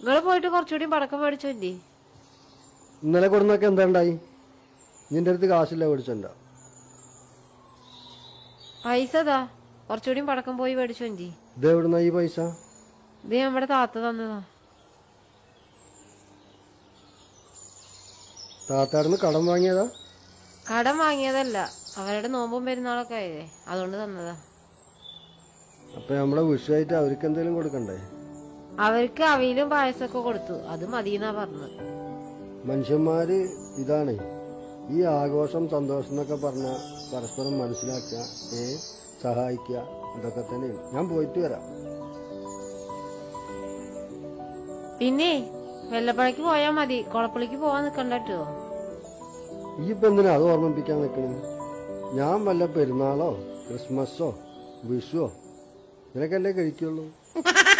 നിങ്ങൾ പോയിട്ട് കുറച്ചുകൂടി പടക്കം മേടിച്ചോ ഇല്ലേ ഇന്നലെ കൊടുന്നൊക്കെ എന്താ ഉണ്ടായി? നിന്റെ അടുത്ത് കാശില്ല മേടിച്ചോണ്ട. പൈസ അതാ കുറച്ചുകൂടി പടക്കം പോയി മേടിച്ചോ ഇല്ലേ ഇത് എവിടുന്ന ഈ പൈസ? ഇത് നമ്മുടെ താത്ത തന്നതാ. താത്താടുന്ന് കടം വാങ്ങിയതാ? കടം വാങ്ങിയതല്ല. അവരുടെ നോമ്പും പെരുന്നാളൊക്കെ ആയതേ അതുകൊണ്ട് തന്നതാ. അപ്പൊ നമ്മളെ വിഷയമായിട്ട് അവർക്ക് എന്തെങ്കിലും കൊടുക്കണ്ടേ? അവർക്ക് അവയിലും പായസമൊക്കെ കൊടുത്തു. അത് മതിയെന്നാ പറഞ്ഞത്. മനുഷ്യന്മാര് ഇതാണ്. ഈ ആഘോഷം സന്തോഷം എന്നൊക്കെ പറഞ്ഞ പരസ്പരം മനസ്സിലാക്കുക ഏ സഹായിക്കുക ഇതൊക്കെ തന്നെയാണ്. ഞാൻ പോയിട്ട് വരാം. പിന്നെ വെല്ലപ്പഴയ്ക്ക് പോയാ മതി. കൊളപ്പുളിക്ക് പോവാൻ നിക്കണ്ടോ ഈ ഇപ്പൊ എന്തിനാ അത് ഓർമ്മിപ്പിക്കാൻ നിക്കണേ? ഞാൻ വല്ല പെരുന്നാളോ ക്രിസ്മസോ വിഷുവോ ഇതിനൊക്കെ അല്ലേ കഴിക്കുള്ളൂ?